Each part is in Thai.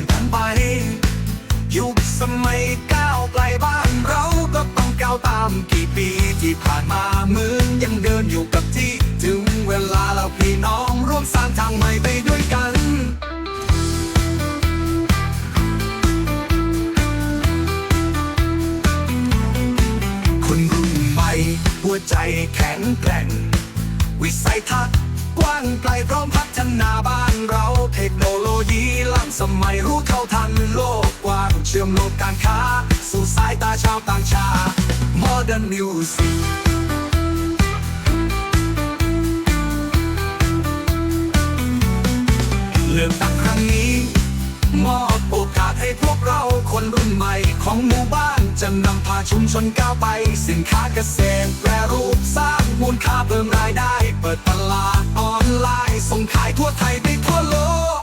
นผ่านไป ยุคสมัยก้าวไกลบ้านเราก็ต้องก้าวตามกี่ปีที่ผ่านมาเหมืองยังเดินอยู่กับที่ ถึงเวลาเราพี่น้องร่วมสร้างทางใหม่ไปด้วยกันคนรุ่นใหม่หัวใจแข็งแกร่ง วิสัยทัศน์กว้างไกลพร้อมพัฒนาบ้านเรา นโลกกว้างเชื่อมโลกการค้า สู่สายตาชาวต่างชาติ Modern Music เลือกตั้งครั้งนี้ มอบโอกาสให้พวกเราคนรุ่นใหม่ของหมู่บ้าน จะนำพาชุมชนก้าวไป สินค้าเกษตรแปรรูปสร้างมูลค่าเพิ่มรายได้ เปิดตลาดออนไลน์ ส่งขายทั่วไทยไปทั่วโลก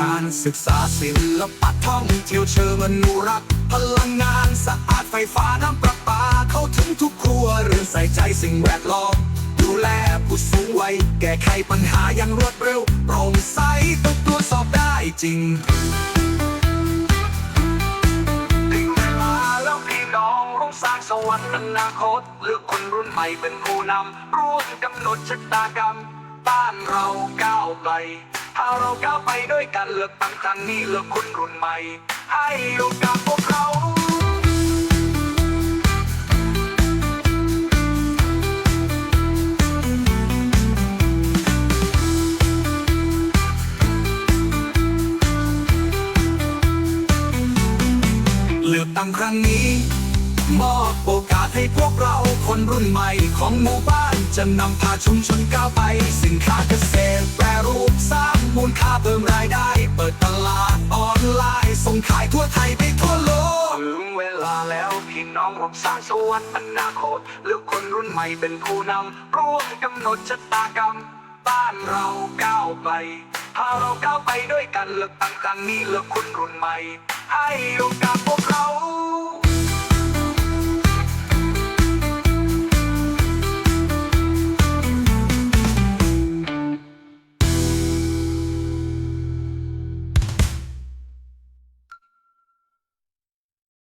การศึกษาศิลปะท่องเที่ยวเชิงอนุรักษ์ พลังงานสะอาดไฟฟ้าน้ำประปา เข้าถึงทุกครัวเรือนใส่ใจสิ่งแวดล้อม ดูแลผู้สูงวัยแก้ไขปัญหาอย่างรวดเร็วโปร่งใสต้องตรวจสอบได้จริงถึงเวลาแล้วพี่น้องร่วมสร้างสวรรค์อนาคตเลือกคนรุ่นใหม่เป็นผู้นำร่วมกำหนดชะตากรรม บ้านเราก้าวไกล ถ้าเราก้าวไปด้วยกันเลือกตั้งครั้งนี้เลือกคนรุ่นใหม่ ให้โอกาสพวกเราเลือกตั้งครั้งนี้ มอบโอกาสให้พวกเราคนรุ่นใหม่ของหมู่บ้านจะนำพาชุมชนก้าวไปสินค้าเกษตร ไทยไปทั่วโลกถึงเวลาแล้วพี่น้องร่วมสร้างสวรรค์อนาคตหรือคนรุ่นใหม่เป็นผู้นำร่วมกำหนดชะตากรรม บ้านเราก้าวไปถ้าเราก้าวไปด้วยกันเลือกตั้งครั้งนี้เลือกคนรุ่นใหม่ ให้โอกาสพวกเรา